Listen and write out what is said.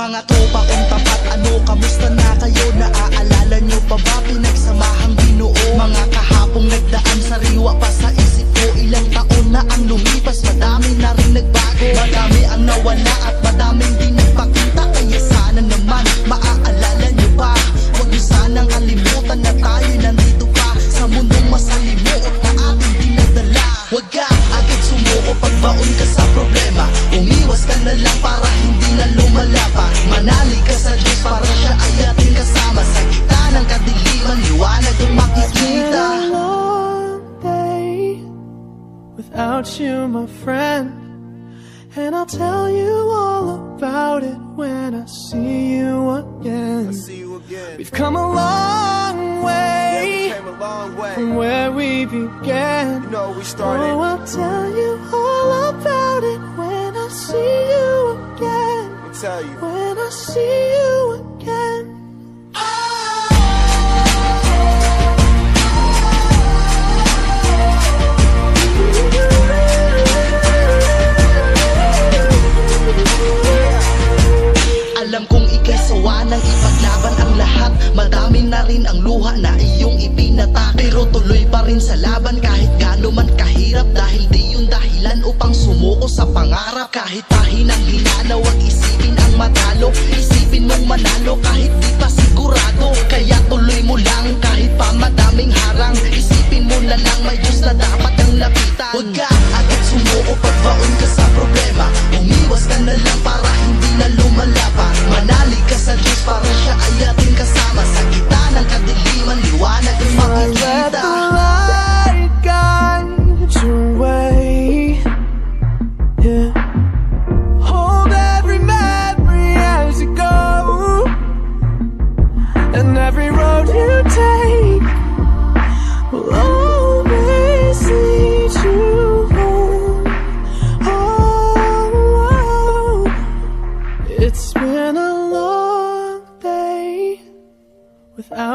Mga tropa kong tapat, ano, kamusta na kayo? Naaalala nyo pa ba? Pinagsamahang binuo? Mga kahapong nagdaan, sariwa pa sa isip ko. Ilang taon na ang lumipas, madami na rin nagbago. Madami ang nawala at madaming di nagpakita. Kaya sana naman, maaalala nyo pa. Huwag nyo sanang kalimutan na tayo nandito pa. Sa mundong masalimuot na ating dinadala Huwag ka agad sumuko pagbaon ka sa problema. Umiwas ka na lang para hindi Manali ka sa Diyos para siya ay ating kasama Sa gitna ng kadiliman, liwanag ang makikita a long day without you, my friend. And I'll tell you all about it when I see you again. See you again. We've come a long Yeah, we way came a long way. from where we began. You know, we Oh. I'll tell you tell you. When I see you again. Alam kong ikay sawa ng ipaglaban ang lahat Madami na rin ang luha na iyong ipinata Pero tuloy pa rin sa laban para siya ay